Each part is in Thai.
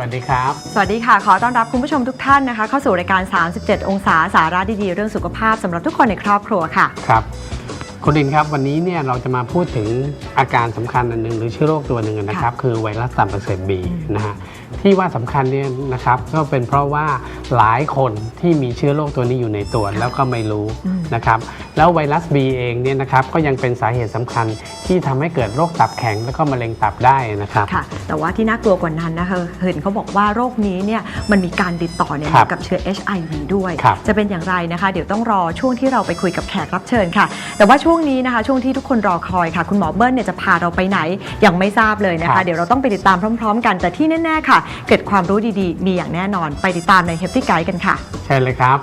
วัสดีครับ สวัสดีค่ะ ขอต้อนรับคุณผู้ชมทุกท่านนะคะ เข้าสู่รายการ 37 องศาสาระดีๆ เรื่องสุขภาพสำหรับทุกคนในครอบครัวค่ะ ครับคุณดินครับ วันนี้เนี่ยเราจะมาพูดถึงอาการสำคัญอันหนึ่งหรือเชื้อโรคตัวหนึ่งนะครับ คือไวรัสตับอักเสบบีนะฮะ ที่ว่าสำคัญเนี่ยนะครับก็เป็นเพราะว่าหลายคนที่มีเชื้อโรคตัวนี้อยู่ในตัวแล้วก็ไม่รู้อืมนะครับแล้วไวรัส B เองเนี่ยนะครับก็ยังเป็นสาเหตุสำคัญที่ทำให้เกิดโรคตับแข็งแล้วก็มะเร็งตับได้นะครับค่ะแต่ว่าที่น่ากลัวกว่านั้นนะคะเห็นเขาบอกว่าโรคนี้เนี่ยมันมีการติดต่อเนี่ยครับกับเชื้อ HIV ด้วยครับจะเป็นอย่างไรนะคะ เดี๋ยวต้องรอช่วงที่เราไปคุยกับแขกรับเชิญค่ะ แต่ว่าช่วงนี้นะคะ ช่วงที่ทุกคนรอคอยค่ะ คุณหมอเบิ้ลเนี่ยจะพาเราไปไหนยังไม่ทราบเลยนะครัคะบเดี๋ยวเราต้องไปติดตามพร้อม ๆ กันแต่ที่แน่ๆค่ะเกิดความรู้ดีๆ มีอย่างแน่นอนไปติดตามในเฮปปี้ไกด์กันค่ะ ใช่เลยครับ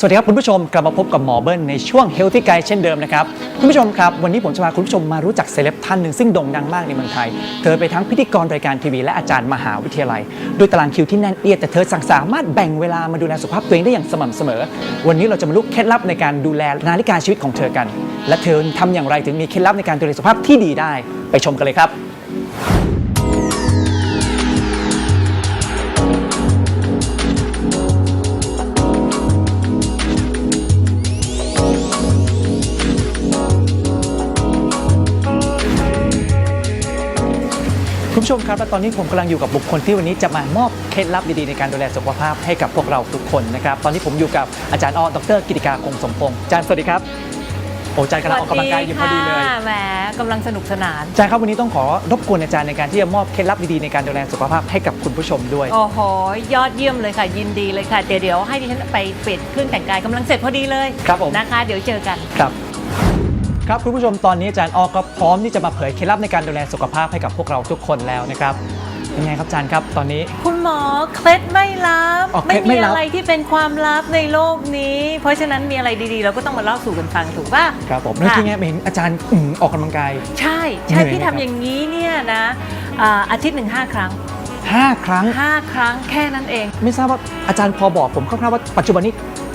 สวัสดีครับคุณผู้ชมกลับมาพบกับหมอเบิ้ลในช่วง Healthy Guide เช่นเดิมนะครับ คุณผู้ชมครับ วันนี้ผมจะพาคุณผู้ชมมารู้จักเซเลบท่านหนึ่งซึ่งโด่งดังมากในเมืองไทย เธอไปทั้งพิธีกรรายการทีวีและอาจารย์มหาวิทยาลัยด้วยตารางคิวที่แน่นเอียดแต่เธอสามารถแบ่งเวลามาดูแลสุขภาพตัวเองได้อย่างสม่ำเสมอ วันนี้เราจะมารู้เคล็ดลับในการดูแลนาฬิกาชีวิตของเธอกัน และเธอทำอย่างไรถึงมีเคล็ดลับในการดูแลสุขภาพที่ดีได้ ไปชมกันเลยครับ มครับและตอนนี้ผมกำลังอยู่กับบุคคลที่วันนี้จะมามอบเคล็ดลับดีๆในการดูแลสุขภาพให้กับพวกเราทุกคนนะครับ ตอนนี้ผมอยู่กับอาจารย์อดรกิติกาคงสมพงศ์อาจารย์สวัสดีครับโอ้อาจารย์กำลังออกกำลังกายอยู่พอดีเลยค่ะแหมกำลังสนุกสนานอาจารย์ครับวันนี้ต้องขอรบกวนอาจารย์ในการที่จะมอบเคล็ดลับดีๆในการดูแลสุขภาพให้กับคุณผู้ชมด้วย โอ้โห ยอดเยี่ยมเลยค่ะ ยินดีเลยค่ะเดี๋ยวเดี๋ยวให้ดิฉันไปเปลี่ยนเครื่องแต่งกายกำลังเสร็จพอดีเลยครับผม นะคะ เดี๋ยวเจอกัน ครับ ครับคุณผู้ชมตอนนี้อาจารย์ออก็พร้อมที่จะมาเผยเคล็ดลับในการดูแลสุขภาพให้กับพวกเราทุกคนแล้วนะครับยังไงครับอาจารย์ครับตอนนี้ คุณหมอเคล็ดไม่ลับอ๋อเคล็ไม่ดไม่มีลับ อะไรที่เป็นความลับในโลกนี้ เพราะฉะนั้นมีอะไรดีๆ เราก็ต้องมาเล่าสู่กันฟังถูกป่ะครับผมแล้วค่ะที่ไงเห็นอาจารย์อืมออกกำลังกาย ใช่ใช่เหนื่อยพี่ไหมครับทำอย่างนี้เนี่ยนะอ่าอาทิตย์หนึ่งห้าครั้ง5ครั้ง ห้าครั้งแค่นั้นเอง ไม่ทราบว่าอาจารย์พอบอกผมคร่าวๆว่าปัจจุบันนี้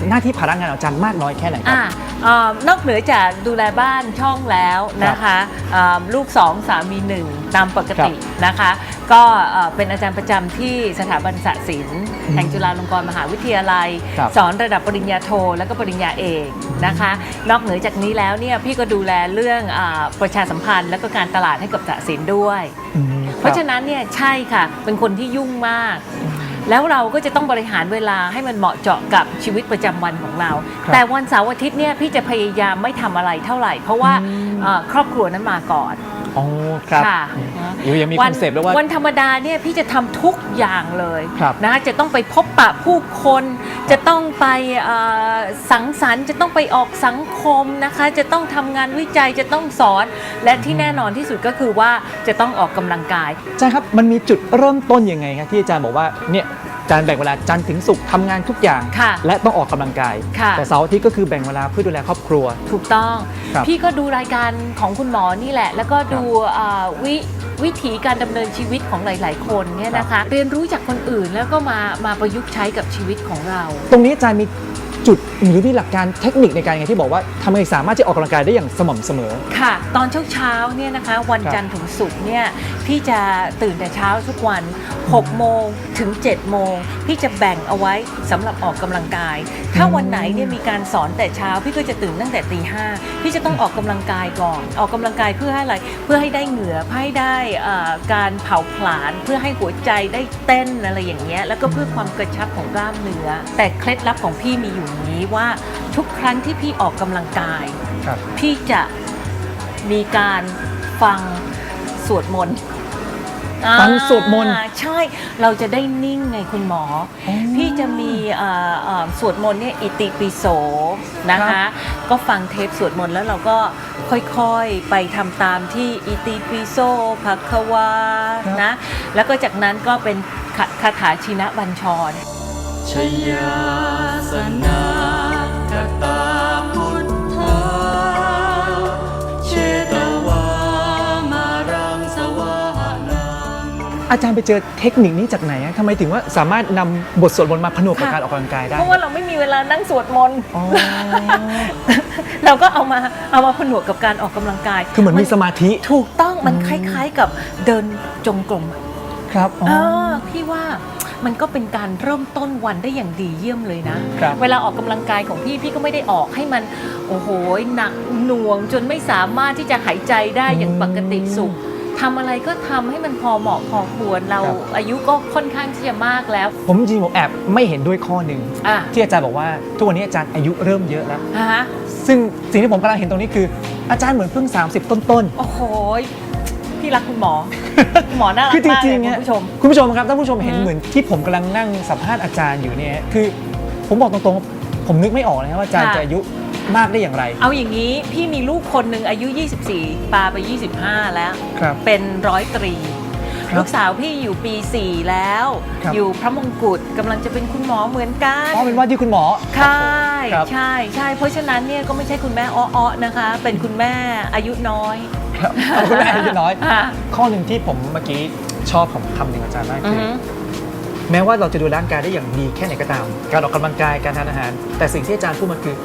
หน้าที่ภาระงานของอาจารย์มากน้อยแค่ไหนครับ อ่าเอ่อนอกเหนือจากดูแลบ้านช่องแล้วนะคะอ่าลูกสองสามีหนึ่งตามปกตินะคะ ก็เอ่อเป็นอาจารย์ประจำที่สถาบันศศิลป์แห่งจุฬาลงกรณ์มหาวิทยาลัย ครับ สอนระดับปริญญาโทและก็ปริญญาเอกนะคะ นอกเหนือจากนี้แล้วเนี่ยพี่ก็ดูแลเรื่องอาประชาสัมพันธ์ และก็การตลาดให้กับศศิลป์ด้วย อืมเพราะฉะนั้นเนี่ยใช่ค่ะ เป็นคนที่ยุ่งมาก แล้วเราก็จะต้องบริหารเวลาให้มันเหมาะเจาะกับชีวิตประจำวันของเรา ครับแต่วันเสาร์อาทิตย์เนี่ยพี่จะพยายามไม่ทำอะไรเท่าไหร่ เพราะว่าอืมเอ่อครอบครัวนั้นมาก่อน อ๋อครับค่ะอยู่ยังมีคอนเซปต์ด้วยว่า วันธรรมดาเนี่ยพี่จะทำทุกอย่างเลยครับนะคะจะต้องไปพบปะผู้คน จะต้องไปเอ่อสังสรรค์จะต้องไปออกสังคมนะคะ จะต้องทำงานวิจัยจะต้องสอนและที่แน่นอนที่สุดก็คือว่าจะต้องออกกำลังกาย อาจารย์ครับมันมีจุดเริ่มต้นยังไงครับที่อาจารย์บอกว่าเนี่ยอา จารย์แบ่งเวลาจันทร์ถึงศุกร์ทำงานทุกอย่าง ค่ะและต้องออกกำลังกาย ค่ะ แต่เสาร์อาทิตย์ก็คือแบ่งเวลาเพื่อดูแลครอบครัว ถูกต้อง ครับพี่ก็ดูรายการของคุณหมอนี่แหละ แล้วก็ดูเอ่อวิวิถีการดำเนินชีวิตของหลาย ๆ คนเนี่ยนะคะ เรียนรู้จากคนอื่นแล้วก็มามาประยุกต์ใช้กับชีวิตของเรา ตรงนี้อาจารย์มีจุด หรือมีหลักการเทคนิคในการไงที่บอกว่าทำไงสามารถจะออกกำลังกายได้อย่างสม่ำเสมอ ค่ะ ตอนเช้าเช้าๆเนี่ยนะคะ วันจันทร์ถึงศุกร์เนี่ยพี่จะตื่นแต่เช้าทุกวัน 6 โมงถึง 7 โมง พี่จะแบ่งเอาไว้สำหรับออกกำลังกาย ถ้าวันไหนเนี่ยมีการสอนแต่เช้า พี่ก็จะตื่นตั้งแต่ตีห้าพี่จะต้องออกกำลังกายก่อน ออกกำลังกายเพื่อให้อะไร เพื่อให้ได้เหงื่อเพื่อให้ได้เอ่อการเผาผลาญเพื่อให้หัวใจได้เต้นอะไรอย่างเงี้ยแล้วก็เพื่อความกระชับของกล้ามเนื้อ แต่เคล็ดลับของพี่มีอยู่อย่างนี้ว่าทุกครั้งที่พี่ออกกำลังกาย ครับ พี่จะมีการฟังสวดมนต์ฟังสวดมนต์อ่าใช่เราจะได้นิ่งไงคุณหมอออพี่จะมีเอ่อเอ่อสวดมนต์เนี่ยอิติปิโสนะครัคะ บ ก็ฟังเทปสวดมนต์แล้วเราก็ค่อยๆไปทำตามที่อิติปิโสภควานะแล้วก็จากนั้นก็เป็นคาคาถาชินะบัญชร ชยาสนา ออาจารย์ไปเจอเทคนิคนี้จากไหนอะทำไมถึงว่าสามารถนำบทสวดมนต์มาผนวกกับค่ะ การออกกำลังกายได้ เพราะว่าเราไม่มีเวลานั่งสวดมนต์ อ๋อ เราก็เอามาเอามาผนวกกับการออกกำลังกายคือเหมือนมีสมาธิถูกต้องมันคล้ายๆกับเดินจงกรมอะครับอ๋อเออพี่ว่า มันก็เป็นการเริ่มต้นวันได้อย่างดีเยี่ยมเลยนะ ครับ เวลาออกกำลังกายของพี่พี่ก็ไม่ได้ออกให้มันโอ้โหหนักหน่วงจนไม่สามารถที่จะหายใจได้อย่างปกติสุขทำอะไรก็ทำให้มันพอเหมาะพอควรเราอายุก็ค่อนข้างที่จะมากแล้วผมจริงๆผมแอบไม่เห็นด้วยข้อหนึ่งอะที่อาจารย์บอกว่าทุกวันนี้อาจารย์อายุเริ่มเยอะแล้ว ฮะซึ่งสิ่งที่ผมกำลังเห็นตรงนี้คืออาจารย์เหมือนเพิ่ง 30 ต้นโอ้โห พี่รักคุณหมอ คุณหมอน่าๆรัคือกจมากเลริยงๆคุเนี่ณยผู้ชม คุณผู้ชมครับท่านผู้ชมเห็นอืม เหมือนที่ผมกำลังนั่งสัมภาษณ์อาจารย์อยู่เนี่ยคือผมบอกตรงๆ ผมนึกไม่ออกเลยนะว่าอาจารย์จะอายุมากได้อย่างไรเอาอย่างนี้พี่มีลูกคนหนึ่งอายุ 24 ปาไป 25 แล้ว ครับ เป็นร้อยตรี ครับลูกสาวพี่อยู่ปี 4 แล้ว ครับ อยู่พระมงกุฎกำลังจะเป็นคุณหมอเหมือนกันอ๋อเป็นว่าที่คุณหมอ ใช่ครับใช่ใช่เพราะฉะนั้นเนี่ยก็ไม่ใช่คุณแม่อ้อๆนะคะ เป็นคุณแม่อายุน้อย ครับเอาคุณแม่อายุน้อย ค่ะ ข้อหนึ่งที่ผมเมื่อกี้ชอบของคำหนึ่งอาจารย์มากอือคือฮึ แม้ว่าเราจะดูร่างกายได้อย่างดีแค่ไหนก็ตาม การออกกำลังกายการทานอาหาร แต่สิ่งที่อาจารย์พูดมันคือ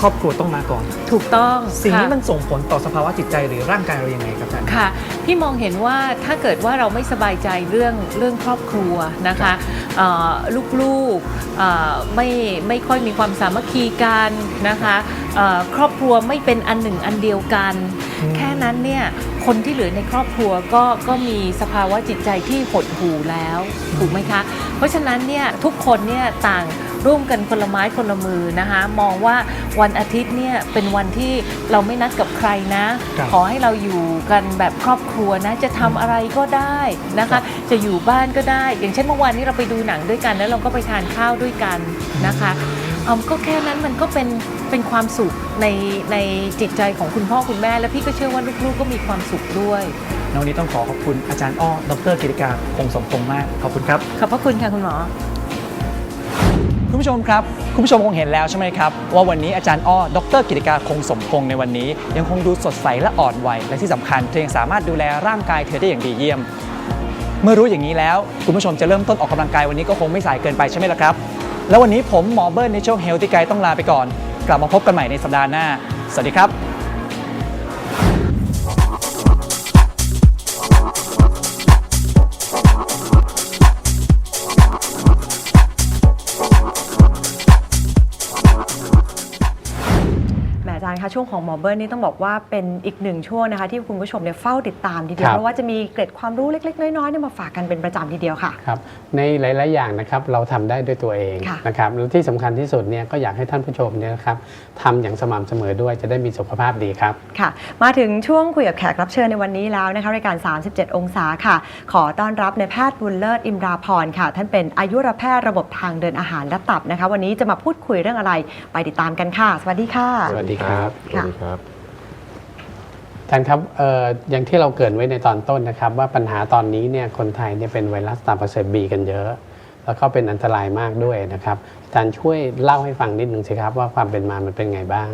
ครอบครัวต้องมาก่อน ถูกต้องสิ่งนี้ค่ะ มันส่งผลต่อสภาวะจิตใจหรือร่างกายเรายังไงครับอาจารย์ ค่ะพี่มองเห็นว่าถ้าเกิดว่าเราไม่สบายใจเรื่องเรื่องครอบครัวนะคะเอ่อลูกๆเอ่อไม่ไม่ค่อยมีความสามัคคีกันนะคะเอ่อครอบครัวไม่เป็นอันหนึ่งอันเดียวกัน อืม แค่นั้นเนี่ยคนที่เหลือในครอบครัวก็ก็มีสภาวะจิตใจที่หดหู่แล้วถูกไหมคะ เพราะฉะนั้นเนี่ยทุกคนเนี่ยต่าง ร่วมกันคนละไม้คนละมือนะคะ มองว่าวันอาทิตย์เนี่ยเป็นวันที่เราไม่นัดกับใครนะ ครับขอให้เราอยู่กันแบบครอบครัวนะ จะทำอะไรก็ได้นะครัคะบจะอยู่บ้านก็ได้ อย่างเช่นเมื่อวานนี้เราไปดูหนังด้วยกัน แล้วเราก็ไปทานข้าวด้วยกันนะคะอืมก็แค่นั้นมันก็เป็นเป็นความสุขในในจิตใจของคุณพ่อคุณแม่ และพี่ก็เชื่อว่าลูกๆก็มีความสุขด้วยในวันนี้ต้องขอขอบคุณอาจารย์อ้อดรกิติการคงสมพงษ์มาก ขอบคุณครับ ขอบพระคุณค่ะคุณหมอ คุณผู้ชมครับ คุณผู้ชมคงเห็นแล้วใช่ไหมครับ ว่าวันนี้อาจารย์อ้อ ดร กิติการคงสมพงษ์ในวันนี้ ยังคงดูสดใสและอ่อนวัยและที่สำคัญเธอยังสามารถดูแลร่างกายเธอได้อย่างดีเยี่ยม เมื่อรู้อย่างนี้แล้ว คุณผู้ชมจะเริ่มต้นออกกำลังกายวันนี้ก็คงไม่สายเกินไปใช่ไหมล่ะครับ แล้ววันนี้ผมหมอเบิร์นในช่วงเฮลที่ไกต้องลาไปก่อน กลับมาพบกันใหม่ในสัปดาห์หน้า สวัสดีครับ ช่วงของหมอเบิร์นนี่ต้องบอกว่าเป็นอีกหนึ่งช่วงนะคะ ที่คุณผู้ชมเนี่ยเฝ้าติดตามทีเดียว ครับ เพราะว่าจะมีเกร็ดความรู้เล็ก ๆ น้อยๆเนี่ยมาฝากกันเป็นประจำทีเดียวค่ะ ครับ ในหลาย ๆ อย่างนะครับเราทำได้ด้วยตัวเองค่ะนะครับแล้วที่สำคัญที่สุดเนี่ยก็อยากให้ท่านผู้ชมเนี่ยนะครับทำอย่างสม่ำเสมอด้วยจะได้มีสุขภาพดีครับค่ะ มาถึงช่วงคุยกับแขกรับเชิญในวันนี้แล้วนะคะรายการ 37 องศาค่ะ ขอต้อนรับในายแพทย์บุญเลิศอิมราพรค่ะ ท่านเป็นอายุรแพทย์ระบบทางเดินอาหารและตับนะคะ วันนี้จะมาพูดคุยเรื่องอะไรไปติดตามกันค่ะ สวัสดีค่ะ สวัสดีครับค่ะ ท่านครับเอ่ออย่างที่เราเกรินไว้ในตอนต้นนะครับ ว่าปัญหาตอนนี้เนี่ยคนไทยเนี่ยเป็นไวรัสตับอักเสบบีกันเยอะ แล้วก็เป็นอันตรายมากด้วยนะครับอาจารย์ช่วยเล่าให้ฟังนิดนึงสิครับว่าความเป็นมามันเป็นไงบ้าง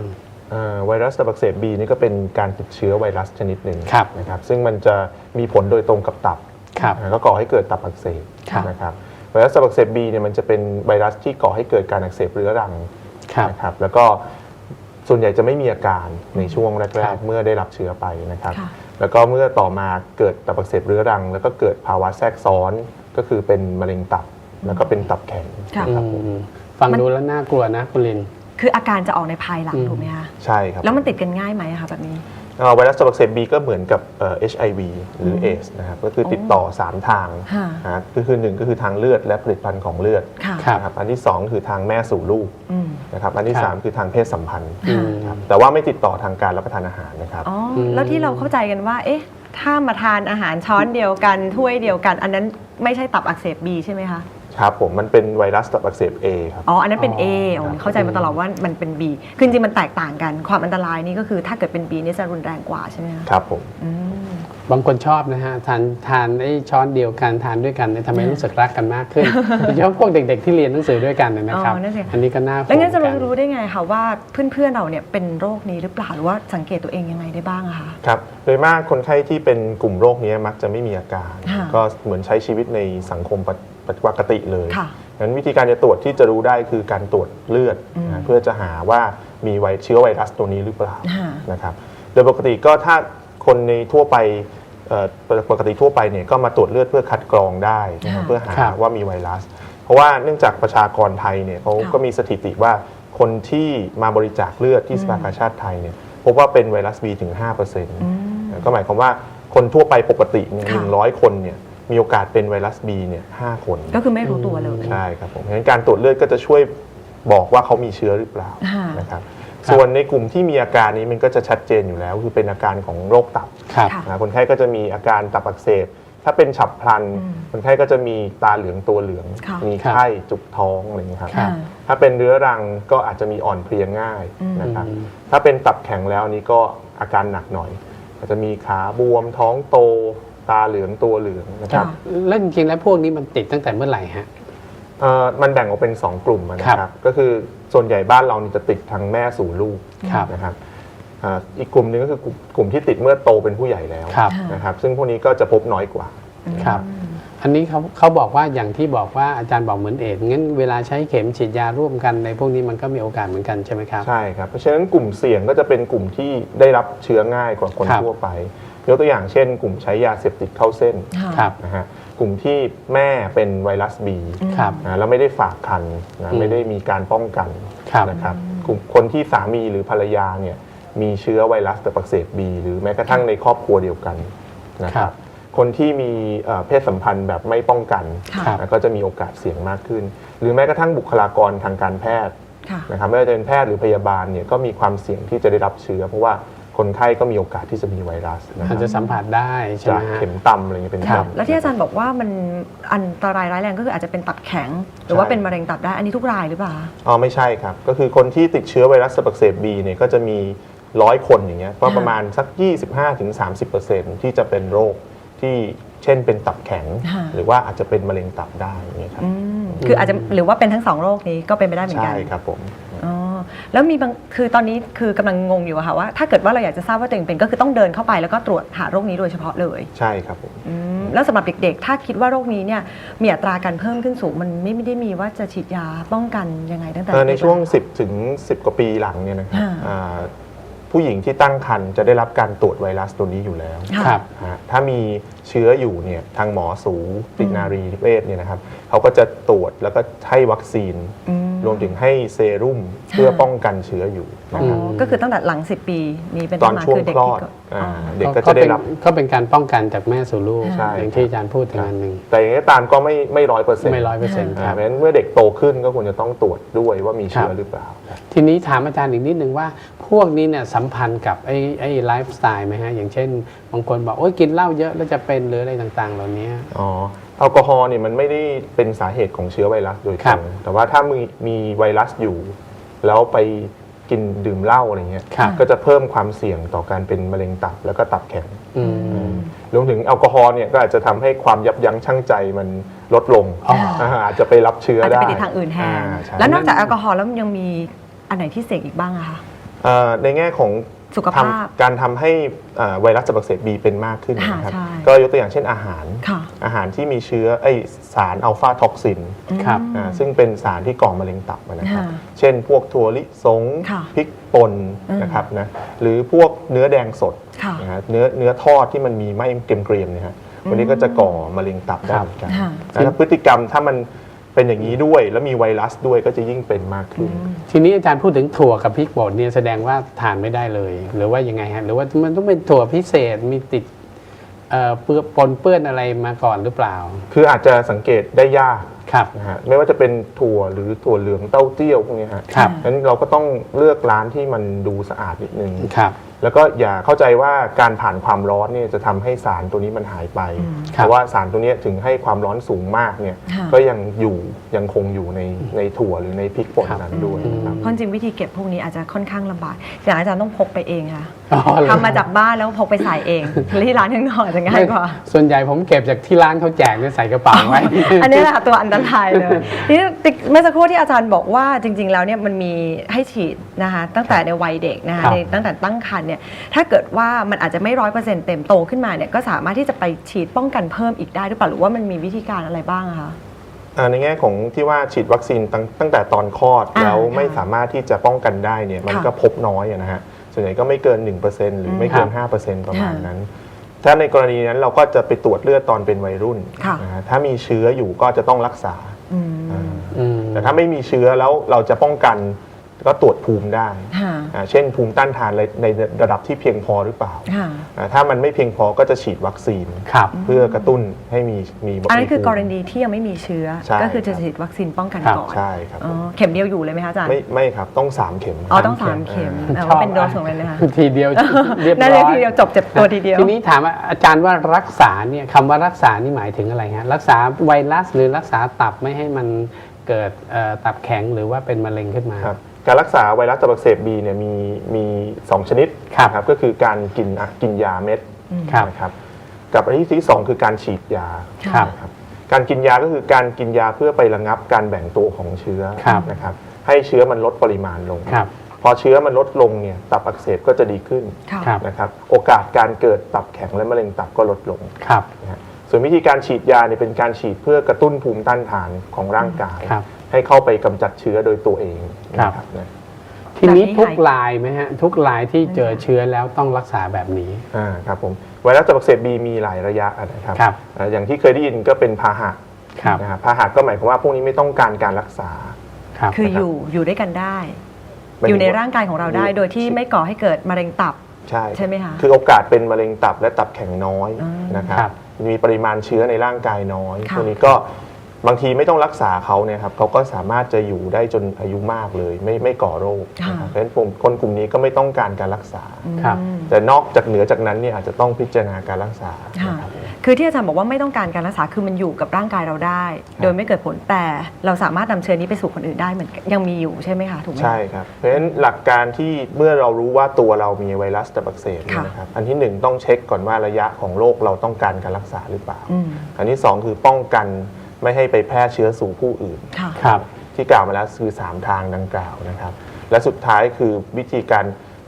อ่าไวรัสตับอักเสบบีนี่ก็เป็นการติดเชื้อไวรัสชนิดหนึ่งครับนะครับซึ่งมันจะมีผลโดยตรงกับตับครับอ่าก็ก่อให้เกิดตับอักเสบครับนะครับไวรัสตับอักเสบบีเนี่ยมันจะเป็นไวรัสที่ก่อให้เกิดการอักเสบเรื้อรังครับนะครับแล้วก็ ส่วนใหญ่จะไม่มีอาการในช่วงคแรรักบๆเมื่อได้รับเชื้อไปนะครับ ค่ะ แล้วก็เมื่อต่อมาเกิดตับอักเสบเรื้อรัง แล้วก็เกิดภาวะแทรกซ้อนก็คือเป็นมะเร็งตับแล้วก็เป็นตับแข็งค่ะ นะครับผมอืมฟังดูแล้วน่ากลัวนะคุณลิน คืออาการจะออกในภายหลังอืม ถูกไหมคะ ใช่ครับ แล้วมันติดกันง่ายไหมอะคะแบบนี้เอ่อ ไวรัสตับอักเสบบีก็เหมือนกับเอ่อ HIV หรือมเอสนะครับก็คือติดต่อ 3 ทางค่ะ นะก็คือหนึ่งก็คือทางเลือดและผลิตภัณฑ์ของเลือดค่ะ ครับ นะครับอันที่ 2 คือทางแม่สู่ลูกอืม นะครับอันที่ ครับ 3 คือทางเพศสัมพันธ์อืม ครับแต่ว่าไม่ติดต่อทางการรับประทานอาหารนะครับ อ๋ออม แล้วที่เราเข้าใจกันว่า เอ๊ะ ถ้ามาทานอาหารช้อนเดียวกันถ้วยเดียวกัน อันนั้นไม่ใช่ตับอักเสบบีใช่ไหมคะ ครับผมมันเป็นไวรัสตับอักเสบ A ครับ อ๋อ อันนั้นเป็น A อ๋ออ๋อเข้าใจมาตลอดว่ามันเป็น B คือจริงๆมันแตกต่างกัน ความอันตรายนี่ก็คือถ้าเกิดเป็น B นี่จะรุนแรงกว่าใช่ไหมคะครับผม อืม บางคนชอบนะฮะทานทานไอ้ช้อนเดียวกันทานด้วยกันเนี่ยทำให้รู้สึกรักกันมากขึ้น โดยเฉพาะพวกเด็ก ๆ ที่เรียนหนังสือด้วยกันเนี่ยนะครับ อ๋อนั่นสิ อันนี้ก็น่าแล้วงั้นจะห่วงกัรู้ได้ไงคะว่าเพื่อนๆเราเนี่ยเป็นโรคนี้หรือเปล่าหรือว่าสังเกตตัวเองยังไงได้บ้างอะคะ ครับ โดยมากคนไข้ที่เป็นกลุ่มโรคนี้มักจะไม่มีอาการ ค่ะ ก็เหมือนใช้ชีวิตในสังคมปก ปกติเลยค่ะ งั้นวิธีการจะตรวจที่จะรู้ได้คือการตรวจเลือดอืมนะเพื่อจะหาว่ามีไวเชื้อไวรัสตัวนี้หรือเปล่าค่ะ นะครับ โดยปกติก็ถ้าคนในทั่วไปเอ่อปกติทั่วไปเนี่ยก็มาตรวจเลือดเพื่อคัดกรองได้นะครับค่ะเพื่อหาครับ ว่ามีไวรัส เพราะว่าเนื่องจากประชากรไทยเนี่ยเขาค่ะก็มีสถิติว่าคนที่มาบริจาคเลือดที่สภากาชาติไทยเนี่ยพบว่าเป็นไวรัส B ถึง5%อืมก็หมายความว่าคนทั่วไปปกติเนี่ยค่ะ หนึ่งร้อยคนเนี่ย มีโอกาสเป็นไวรัส B เนี่ยห้าคนก็คือไม่รู้ตัวเลยใช่ครับผมเพราะฉะนั้นการตรวจเลือดก็จะช่วยบอกว่าเขามีเชื้อหรือเปล่าค่ะนะครับส่วนในกลุ่มที่มีอาการนี้มันก็จะชัดเจนอยู่แล้ว คือเป็นอาการของโรคตับครับค่ะนะคนไข้ก็จะมีอาการตับอักเสบ ถ้าเป็นฉับพลันอืมคนไข้ก็จะมีตาเหลืองตัวเหลืองค่ะมีไข้จุกท้องอะไรอย่างนี้ยครับครับถ้าเป็นเรื้อรังก็อาจจะมีอ่อนเพลียง่ายอืมนะครับอืมถ้าเป็นตับแข็งแล้วอันนี้ก็อาการหนักหน่อย อาจจะมีขาบวมท้องโต ตาเหลืองตัวเหลืองนะครับค่ะแล้วจริงๆแล้วพวกนี้มันติดตั้งแต่เมื่อไหร่ฮะเอ่อมันแบ่งออกเป็น 2 กลุ่มอะนะคครัรับบก็คือส่วนใหญ่บ้านเรานี่จะติดทางแม่สู่ลูกครับ นะครับอ่าอีกกลุ่มหนึงก็คือกลุ่มกลุ่มที่ติดเมื่อโตเป็นผู้ใหญ่แล้วครับ นะครับ ซึ่งพวกนี้ก็จะพบน้อยกว่า ครับ อันนี้เขาเขาบอกว่าอย่างที่บอกว่าอาจารย์บอกเหมือนเอดส์งั้นเวลาใช้เข็มฉีดยาร่วมกันในพวกนี้มันก็มีโอกาสเหมือนกันใช่ไหมครับ ใช่ครับ เพราะฉะนั้นกลุ่มเสี่ยงก็จะเป็นกลุ่มที่ได้รับเชื้อง่ายกว่าคนครับ ทั่วไป ยกตัวอย่างเช่น กลุ่มใช้ยาเสพติดเข้าเส้นค่ะครับ นะฮะกลุ่มที่แม่เป็นไวรัสบีครับ นะแล้วไม่ได้ฝากคันนะอืม ไม่ได้มีการป้องกันครับ นะครับกลุ่มคนที่สามีหรือภรรยาเนี่ยมีเชื้อไวรัสตับอักเสบบีหรือแม้กระทั่งในครอบครัวเดียวกันนะคครัรับบ คนที่มีเอ่อเพศสัมพันธ์แบบไม่ป้องกัน ค่ะครับ นะก็จะมีโอกาสเสี่ยงมากขึ้น หรือแม้กระทั่งบุคลากรทางการแพทย์ค่ะ นะครับไม่ว่าจะเป็นแพทย์หรือพยาบาลเนี่ยก็มีความเสี่ยงที่จะได้รับเชื้อ เพราะว่า คนไข้ก็มีโอกาสที่จะมีไวรัสนะคอารัจบจะสัมผัสได้ใช่ไหจามกฮะ เข็มต่ำอะไรเงี้ยเป็นค่ะต้น แล้วที่อาจารย์บอกว่ามันอันตรายร้ายแรงก็คืออาจจะเป็นตับแข็ง หรือว่าใช่เป็นมะเร็งตับได้อันนี้ทุกรายหรือเปล่าอ๋อไม่ใช่ครับ ก็คือคนที่ติดเชื้อไวรัสตับอักเสบบีเนี่ยก็จะมีร้อยคนอย่างเงี้ยก็ประมาณสัก 25-30%ที่จะเป็นโรคที่เช่นเป็นตับแข็ง ค่ะ หรือว่าอาจจะเป็นมะเร็งตับได้อย่างเงี้ยครับอืมคืออาจจะหรือว่าเป็นทั้งสองโรคนี้ก็เป็นไปได้เหมือนกัใช่นครับผมอ๋อ แล้วมีบางคือตอนนี้คือกำลังงงอยู่อะค่ะว่าถ้าเกิดว่าเราอยากจะทราบว่าตัวเองเป็นก็คือต้องเดินเข้าไปแล้วก็ตรวจหาโรคนี้โดยเฉพาะเลยใช่ครับผมอืมแล้วสำหรับเด็กๆ ถ้าคิดว่าโรคนี้เนี่ยมีอัตราการเพิ่มขึ้นสูงมันไม่ไม่ได้มีว่าจะฉีดยาป้องกันยังไงตั้งแต่ เอ่อในเด็กๆช่วงอะ10 ถึง 10 กว่าปีหลังเนี่ยนะครับค่ะ อ่าผู้หญิงที่ตั้งครรภ์จะได้รับการตรวจไวรัสตัวนี้อยู่แล้ว ค่ะ ครับ ฮะถ้ามีเชื้ออยู่เนี่ยทางหมอสูตินารีเวชเนี่ยนะครับเขาก็จะตรวจแล้วก็ให้วัคซีนอืม รวมถึงให้เซรุ่มใช่เพื่อป้องกันเชื้ออยู่อ๋นะอครับ ก็คือตั้งแต่หลัง 10 ปีนี้เป็นตต้อนนมาช่วงคือเด็กคลอที่ดก็อ่าอ๋อเด็กก็จะได้รับก็เป็นการป้องกันจากแม่สู่ลูกใช่ อย่างที่อาจารย์พูดถึงอันหนึ่งแต่อย่างนี้ก็ตามก็ไม่ไม่ร้อยเปอร์เซ็นต์ไม่ร้อยเปอร์เซ็นต์เพครับราะฉะนั้นเมื่อเด็กโตขึ้นก็ควรจะต้องตรวจด้วยว่ามีเชื้ครัอบ หรือเปล่า ทีนี้ถามอาจารย์อีกนิดนึงว่า พวกนี้เนี่ยสัมพันธ์กับไอ้ไอ้ไลฟ์สไตล์ไหมฮะ อย่างเช่นบางคนบอกโอ้ยกินเหล้าเยอะแล้วจะเป็นหรืออะไรต่างๆ เหล่านี้ อ๋อ แอลกอฮอล์เนี่ยมันไม่ได้เป็นสาเหตุของเชื้อไวรัสโดยตครัรบงแต่ว่าถ้ามีมีไวรัสอยู่ แล้วไปกินดื่มเหล้าอะไรเงี้ยครับก็จะเพิ่มความเสี่ยงต่อการเป็นมะเร็งตับแล้วก็ตับแข็งอืม รวมถึงแอลกอฮอล์เนี่ยก็อาจจะทำให้ความยับยั้งชั่งใจมันลดลงอ๋อาอาจจะไปรับเชื้ออาจจะได้ไปในทางอื่นแทนาใช่ แล้วนอกจากแอลกอฮอล์แล้วยังมีอันไหนที่เสี่ยงอีกบ้างอะคะ เอ่อในแง่ของ สุขภาพทำการทำให้เอ่อไวรัสตับอักเสบบีเป็นมากขึ้นนะครับอ่าใช่ก็ยกตัวอย่างเช่นอาหารค่ะอาหารที่มีเชื้อไอยสารอัลฟาท็อกซินครับอ่าซึ่งเป็นสารที่ก่อมะเร็งตับนะครับค่ะเช่นพวกถั่วลิสงค่ะพริกป่นอืมนะครับนะหรือพวกเนื้อแดงสดค่ะนะฮะเนื้อเนื้อทอดที่มันมีไม่เกรียมๆเนี่ยฮะวันนี้ก็จะก่อมะเร็งตับได้เหมือนกันค่ะแล้วพฤติกรรมถ้ามัน เป็นอย่างนี้ด้วย แล้วมีไวรัสด้วยก็จะยิ่งเป็นมากขึ้น ทีนี้อาจารย์พูดถึงถั่วกับพริกป่นเนี่ยแสดงว่าทานไม่ได้เลย หรือว่ายังไงฮะหรือว่ามันต้องเป็นถั่วพิเศษมีติดเอ่อเปื้อนปนเปื้อนอะไรมาก่อนหรือเปล่าคืออาจจะสังเกตได้ยากครับ นะฮะไม่ว่าจะเป็นถั่วหรือถั่วเหลืองเต้าเจี้ยวพวกนี้ฮะครับ งั้นเราก็ต้องเลือกร้านที่มันดูสะอาดนิดนึง ครับ แล้วก็อย่าเข้าใจว่าการผ่านความร้อนเนี่ยจะทำให้สารตัวนี้มันหายไป อืมครับเพราะว่าสารตัวเนี้ยถึงให้ความร้อนสูงมากเนี่ยค่ะค่ะ ก็ยังอยู่ยังคงอยู่ในในถั่วหรือในพริกป่นนั้นด้วยนะครับ เพราะจริงๆวิธีเก็บพวกนี้อาจจะค่อนข้างลำบากอย่างอาจารย์ต้องพกไปเองค่ะอ๋อเหรอทำมาจากบ้านแล้วพกไปใส่เองที่ร้านข้างนอกอาจจะง่ายกว่า ส่วนใหญ่ผมเก็บจากที่ร้านเขาแจกเนี่ยใส่กระเป๋าไว้ อันนี้แหละค่ะตัวอันตรายเลยนี่เมื่อสักครู่ที่อาจารย์บอกว่าจริง ๆ แล้วเนี่ยมันมีให้ฉีดนะคะตั้งแต่ในวัยเด็กนะคะครับในตั้งแต่ตั้งครรภ์เนี่ยถ้าเกิดว่ามันอาจจะไม่ร้อยเปอร์เซ็นต์เต็มโตขึ้นมาเนี่ยก็สามารถที่จะไปฉีดป้องกันเพิ่มอีกได้หรือเปล่าหรือว่ามันมีวิธีการอะไรบ้างอะคะอ่าในแง่ของที่ว่าฉีดวัคซีนตั้งตั้งแต่ตอนคลอดอ่าแล้วไม่ค่ะสามารถที่จะป้องกันได้เนี่ยมันค่ะก็พบน้อยอะนะฮะส่วนใหญ่ก็ไม่เกิน 1%หรือไม่เกิน 5%ประมาณค่ะนั้น ถ้าในกรณีนั้นเราก็จะไปตรวจเลือดตอนเป็นวัยรุ่นค่ะนะฮะถ้ามีเชื้ออยู่ก็จะต้องรักษาอืมอ่าอืมแต่ถ้าไม่มีเชื้อแล้วเราจะป้องกัน ก็ตรวจภูมิได้ ค่ะอ่าเช่นภูมิต้านทานในในระดับที่เพียงพอหรือเปล่าค่ะ อ่าถ้ามันไม่เพียงพอก็จะฉีดวัคซีน ครับ เพื่อกระตุ้นให้มีมีอันนี้คือกรมีภูมิ ณีที่ยังไม่มีเชื้อ ใช่ ก็คือจะครับฉีดวัคซีนป้องกันครับก่อนใช่ครับอ๋อเข็มเดียวอยู่เลยไหมคะอาจารย์ไม่ไม่ครับต้องสามเข็ม อ๋อต้องสามเข็มชเอาอบว่าเป็นโดสของมันนะคะทีเดียวเรียบร้นั่อนเลยยทีเดียวจบเจ็บตัวทีเดียว ทีนี้ถามว่าอาจารย์ว่ารักษาเนี่ยคำว่ารักษานี่หมายถึงอะไรฮะรักษาไวรัสหรือรักษาตับไม่ให้มันเกิดเอ่อตับแข็งหรือว่าเป็นมะเร็งขึ้นมา ครับ การรักษาไวรัสตับอักเสบบีเนี่ยมีมีสองชนิดครับนะก็คือการกินอะกินยาเม็ดครับ นะครับกับอันที่ที่สองคือการฉีดยาครับ นะครับการกินยาก็คือการกินยาเพื่อไประงับการแบ่งตัวของเชื้อครับนะครับให้เชื้อมันลดปริมาณลง ครับ พอเชื้อมันลดลงเนี่ยตับอักเสบก็จะดีขึ้นค่ะ ครับ นะครับโอกาสการเกิดตับแข็งและมะเร็งตับก็ลดลง ครับ นะฮะส่วนวิธีการฉีดยาเนี่ยเป็นการฉีดเพื่อกระตุ้นภูมิต้านทานของร่างกาย ครับ ให้เข้าไปกำจัดเชื้อโดยตัวเองครับ นะนะทีนี้แบบนี้ทุกหายรายไหมฮะ ทุกรายที่เจอเชื้อแล้วต้องรักษาแบบนี้ อ่าครับผมไวรัสตับอักเสบบีมีหลายระยะนะครับครับอ่าอย่างที่เคยได้ยินก็เป็นพาหะครับ นะฮะพาหะก็หมายความว่าพวกนี้ไม่ต้องการการรักษา ครับ คืออยู่อยู่ด้วยกันได้หมายถึงอยู่ในร่างกายของเราได้ โดยที่ไม่ก่อให้เกิดมะเร็งตับ ใช่ใช่ไหมคะคือโอกาสเป็นมะเร็งตับและตับแข็งน้อยอืมนะครับครับ มีปริมาณเชื้อในร่างกายน้อยค่ะ พวกนี้ก็ บางทีไม่ต้องรักษาเขาเนี่ยครับเขาก็สามารถจะอยู่ได้จนอายุมากเลย ไม่ไม่ก่อโรคนะครับเพราะฉะนั้นกลุ่มคนกลุ่มนี้ก็ไม่ต้องการการรักษา ครับ อืม แต่นอกจากเหนือจากนั้นเนี่ยอาจจะต้องพิจารณาการรักษาค่ะ นะครับ คือที่อาจารย์บอกว่าไม่ต้องการการรักษาคือมันอยู่กับร่างกายเราได้ โดยไม่เกิดผลแต่เราสามารถนำเชื้อนี้ไปสู่คนอื่นได้เหมือนกันยังมีอยู่ใช่ไหมคะถูกไหม ใช่ครับ เพราะฉะนั้นหลักการที่เมื่อเรารู้ว่าตัวเรามีไวรัสตับอักเสบเนี่ยค่ะ นะครับ อันที่หนึ่งต้องเช็คก่อนว่าระยะของโรคเราต้องการการรักษาหรือเปล่า อืม อันที่สองคือป้องกัน ไม่ให้ไปแพร่เชื้อสู่ผู้อื่น ค่ะ ครับ ที่กล่าวมาแล้วคือ 3 ทางดังกล่าวนะครับ และสุดท้ายคือวิธีการ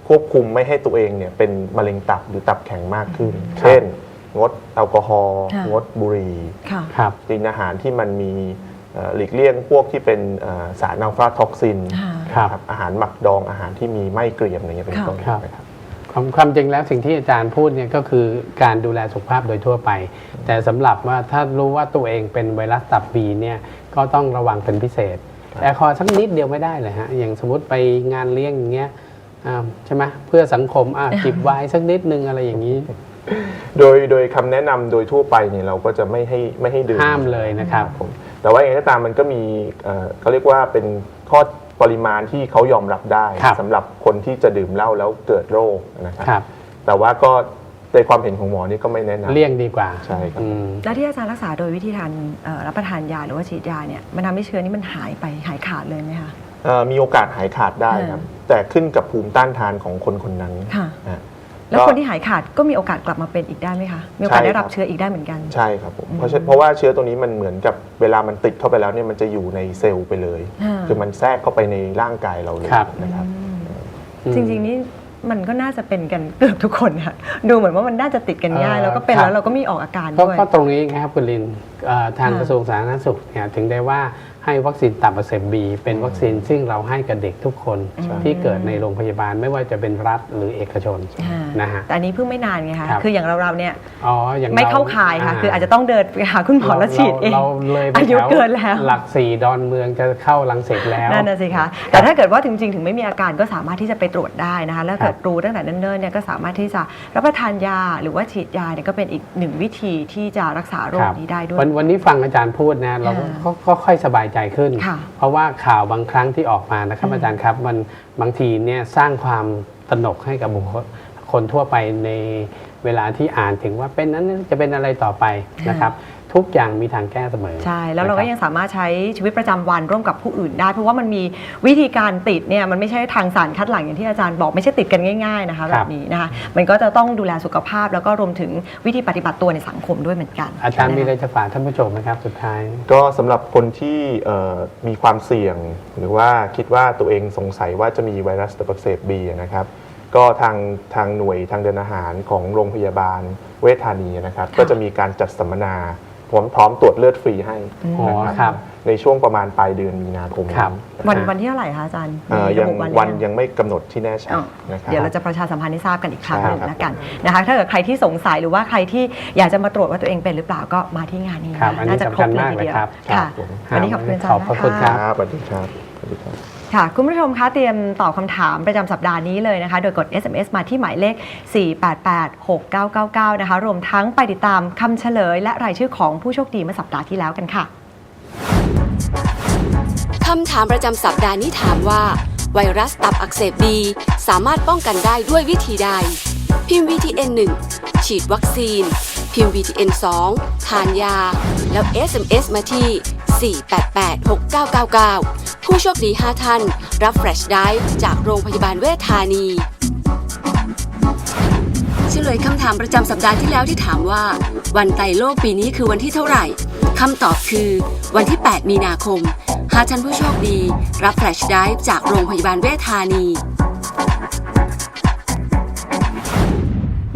ควบคุมไม่ให้ตัวเองเนี่ยเป็นมะเร็งตับหรือตับแข็งมากขึ้นครับเช่น งดแอลกอฮอล์ค่ะ งดบุหรี่ค่ะ ครับ กินอาหารที่มันมีเอ่อหลีกเลี่ยงพวกที่เป็นเอ่อสารอัลฟาท็อกซินค่ะ ครับ อาหารหมักดองอาหารที่มีไม่เกรียมอะไรเงี้ยเป็นค่ะต้นครับนะครับ ความความจริงแล้วสิ่งที่อาจารย์พูดเนี่ยก็คือการดูแลสุขภาพโดยทั่วไป แต่สำหรับว่าถ้ารู้ว่าตัวเองเป็นไวรัสตับบีเนี่ยก็ต้องระวังเป็นพิเศษครับแอลกอฮอล์สักนิดเดียวไม่ได้เลยฮะอย่างสมมติไปงานเลี้ยงอย่างเงี้ยอ่าใช่ไหมเพื่อสังคมอะจิบไวน์สักนิดนึงอะไรอย่างนี้ โดยโดยคำแนะนำโดยทั่วไปเนี่ยเราก็จะไม่ให้ไม่ให้ดื่มห้ามเลยนะครับ ผมแต่ว่าอย่างไรก็ตามมันก็มีเอ่อเขาเรียกว่าเป็นข้อปริมาณที่เขายอมรับได้ครับ สำหรับคนที่จะดื่มเหล้าแล้วเกิดโรคนะครับ ครับ แต่ว่าก็ ในความเห็นของหมอนี่ก็ไม่แนะนำเลี่ยงดีกว่าใช่ครับ อืม แล้วที่อาจารย์รักษาโดยวิธีทานเอ่อรับประทานยาหรือว่าฉีดยาเนี่ยมันทำให้เชื้อนี้มันหายไปหายขาดเลยไหมคะ เอ่อมีโอกาสหายขาดได้ครับ แต่ขึ้นกับภูมิต้านทานของคนคนนั้นค่ะนะแล้วก็คนที่หายขาดก็มีโอกาสกลับมาเป็นอีกได้ไหมคะ มีโอกาสใช่ได้รับครับ เชื้ออีกได้เหมือนกัน ใช่ครับผมเพราะฉะเพราะว่าเชื้อตัวนี้มันเหมือนกับเวลามันติดเข้าไปแล้วเนี่ยมันจะอยู่ในเซลล์ไปเลยอ่าคือมันแทรกเข้าไปในร่างกายเราเลยครับ นะครับ อืม จริงๆนี่ มันก็น่าจะเป็นกันเกือบทุกคนค่ะดูเหมือนว่ามันน่าจะติดกันง่ายเอ่อแล้วก็เป็นครับแล้วเราก็มีออกอาการก็ด้วยก็ตรงนี้ครับคุณลินเอ่อทางค่ะกระทรวงสาธารณสุขเนี่ยถึงได้ว่า ให้วัคซีนตับอักเสบบีเป็นวัคซีนซึ่งเราให้กับเด็กทุกคนใช่ที่เกิดในโรงพยาบาลไม่ว่าจะเป็นรัฐหรือเอกชนอ่านะฮะแต่อันนี้เพิ่งไม่นานไงคะครับคืออย่างเราเราๆเนี่ยอ๋ออย่างไม่รเข้าข่ายค่ะ คืออาจจะต้องเดินไปหาคุณหมอแล้วฉีดเองเราเลยไปอายุแถวเกินแล้ว หลักสี่ดอนเมืองจะเข้าลังเสร็จแล้วนั่นน่ะสิคะแต่ถ้าเกิดว่าจริงๆถึงไม่มีอาการก็สามารถที่จะไปตรวจได้นะคะแล้วครัเกิบดรู้ตั้งแต่เนิ่นๆเนี่ยก็สามารถที่จะรับประทานยาหรือว่าฉีดยาเนี่ยก็เป็นอีกหนึ่งวิธีที่จะรักษาโรคครับนี้ได้ด้วยวันวันนี้ฟังอาจารย์พูดนะเราก็อ่าก็ก็ค่อยสบายใจขึ้นค่ะเพราะว่าข่าวบางครั้งที่ออกมานะครับอาจารย์ครับมันบางทีเนี่ยสร้างความตระหนกให้กับบุคคลคนทั่วไปในเวลาที่อ่านถึงว่าเป็นนั้นจะเป็นอะไรต่อไปนะครับ ทุกอย่างมีทางแก้เสมอ ใช่ แล้วเราก็นะคบยังสามารถใช้ชีวิตประจำวันร่วมกับผู้อื่นได้ เพราะว่ามันมีวิธีการติดเนี่ยมันไม่ใช่ทางสารคัดหลั่งอย่างที่อาจารย์บอกไม่ใช่ติดกันง่ายๆนะคะคแบรับ บนี้นะคะมันก็จะต้องดูแลสุขภาพแล้วก็รวมถึงวิธีปฏิบัติตัวในสังคมด้วยเหมือนกันอาจารย์มีอะไรนคจะฝากท่านผู้ชมไหมครับสุดท้าย ก็สำหรับคนที่เอ่อมีความเสี่ยง หรือว่าคิดว่าตัวเองสงสัยว่าจะมีไวรัสตับอักเสบบีนะครับ ก็ทางทางหน่วยทางเดินอาหารของโรงพยาบาลเวชธานีนะครับค่ะก็จะมีการจัดสัมมนา พร้อมพร้อมตรวจเลือดฟรีให้อ๋อนะคครัรับ บ ในช่วงประมาณปลายเดือนมีนาคมครับวันวันที่เท่าไหร่คะอาจารย์เอ่อมียัระงบุวันหรือยังไม่กำหนดที่แน่ชัดอ๋อนะครับ เดี๋ยวเราจะประชาสัมพันธ์ให้ทราบกันอีกครั้งหนึ่งใช่ครับแล้วกันนะคะถ้าเกิดใครที่สงสัยหรือว่าใครที่อยากจะมาตรวจว่าตัวเองเป็นหรือเปล่าก็มาที่งานนี้ครับอันนี้น่าจะครบเลยทีเดียวสำคัญมากเลยครับ ค่ะครับผมวันนี้ขอบคุณอาจารย์ขอบพระคุณนะครั คะ ครับสวัสดีครับสวัสดีครับ ค่ะ คุณผู้ชมคะเตรียมตอบคำถามประจำสัปดาห์นี้เลยนะคะ โดยกด SMS มาที่หมายเลข 4886999 นะคะ รวมทั้งไปติดตามคำเฉลย และรายชื่อของผู้โชคดีเมื่อสัปดาห์ที่แล้วกันค่ะคำถามประจำสัปดาห์นี้ถามว่า ไวรัสตับอักเสบบีสามารถป้องกันได้ด้วยวิธีใด พิมพ์ VTN 1 ฉีดวัคซีน พิมพ์ VTN 2ทานยา แล้ว SMS มาที่ 4886999 ผู้โชคดี 5 ท่าน รับแฟลชไดร์จากโรงพยาบาลเวชธานีเฉลยคำถามประจำสัปดาห์ที่แล้วที่ถามว่า วันไตโลกปีนี้คือวันที่เท่าไหร่คำตอบคือวันที่ 8 มีนาคม หาท่านผู้โชคดี รับแฟลชไดรฟ์จากโรงพยาบาลเวชธานี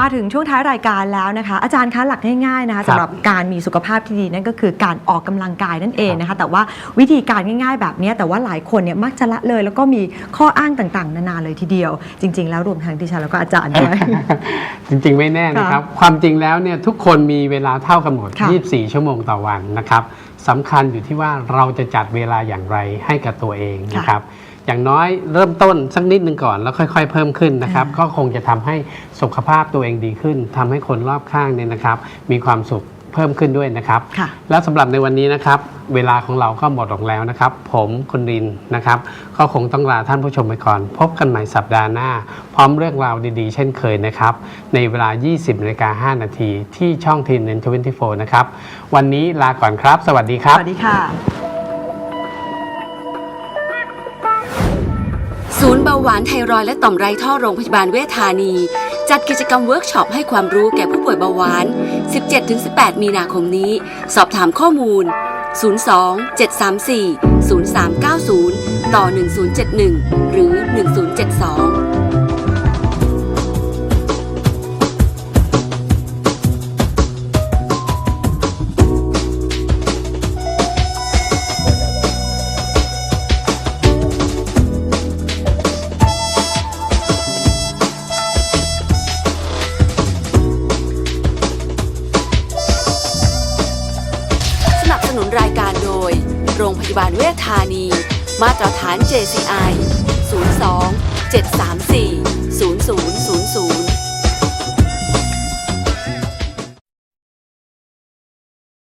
มาถึงช่วงท้ายรายการแล้วนะคะ อาจารย์คะหลักง่ายๆนะคะครับสำหรับการมีสุขภาพที่ดีนั่นก็คือการออกกำลังกายนั่นเองนะคะ แต่ว่าวิธีการง่าย ๆ แบบนี้แต่ว่าหลายคนเนี่ยมักจะละเลย แล้วก็มีข้ออ้างต่างๆ นานาเลยทีเดียว จริง ๆ แล้วรวมทั้งดิฉันแล้วก็อาจารย์ด้วยจริงๆไม่แน่นะครับ ความจริงแล้วเนี่ยทุกคนมีเวลาเท่ากันหมดค่ะ24 ชั่วโมงต่อวันนะครับสำคัญอยู่ที่ว่าเราจะจัดเวลาอย่างไรให้กับตัวเองนะครับ อย่างน้อยเริ่มต้นสักนิดหนึ่งก่อนแล้วค่อย ๆ เพิ่มขึ้นนะครับอ่าก็คงจะทำให้สุขภาพตัวเองดีขึ้นทำให้คนรอบข้างเนี่ยนะครับ มีความสุขเพิ่มขึ้นด้วยนะครับค่ะและสำหรับในวันนี้นะครับ เวลาของเราก็หมดลงแล้วนะครับ ผมคุณรินนะครับ ก็คงต้องลาท่านผู้ชมไปก่อน พบกันใหม่สัปดาห์หน้า พร้อมเรื่องราวดีๆ เช่นเคยนะครับ ในเวลา 20นาฬิกา5นาทีที่ช่องทีนเนนทเวนตี้โฟนะครับ วันนี้ลาก่อนครับ สวัสดีครับ สวัสดีค่ะาหวานไทรอยและต่อมไรท่อโรงพยาบาลเวชธานี จัดกิจกรรมเวิร์กช็อปให้ความรู้แก่ผู้ป่วยเบาหวาน 17-18 มีนาคมนี้ สอบถามข้อมูล 02 734 0390 ต่อ 1071 หรือ 1072